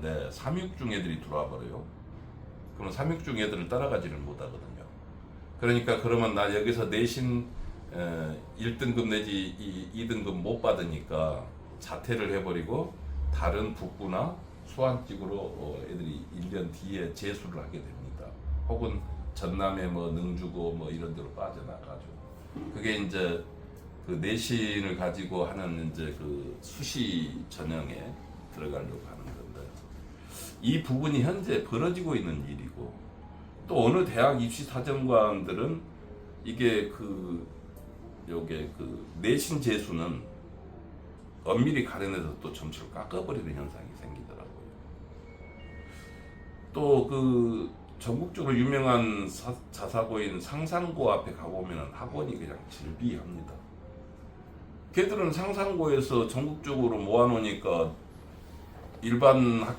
하는데 3육중 애들이 들어와 버려요. 그러면 3육중 애들을 따라가지를 못하거든요. 그러니까 그러면 나 여기서 내신 에, 1등급 내지 2, 등급 못 받으니까 자퇴를 해버리고 다른 북부나 수안직으로 어, 애들이 1년 뒤에 재수를 하게 됩니다. 혹은 전남에 뭐 능주고 뭐 이런 데로 빠져나가죠. 그게 이제 그 내신을 가지고 하는 이제 그 수시 전형에 들어가려고 하는 건데 이 부분이 현재 벌어지고 있는 일이고 또 어느 대학 입시 사정관들은 이게 그 요게 그 내신 재수는 엄밀히 가려내서 또 점수를 깎아버리는 현상이 생기더라고요. 또 그 전국적으로 유명한 사- 자사고인 상산고 앞에 가보면 학원이 그냥 질비합니다. 걔들은 상산고에서 전국적으로 모아놓으니까 일반 학교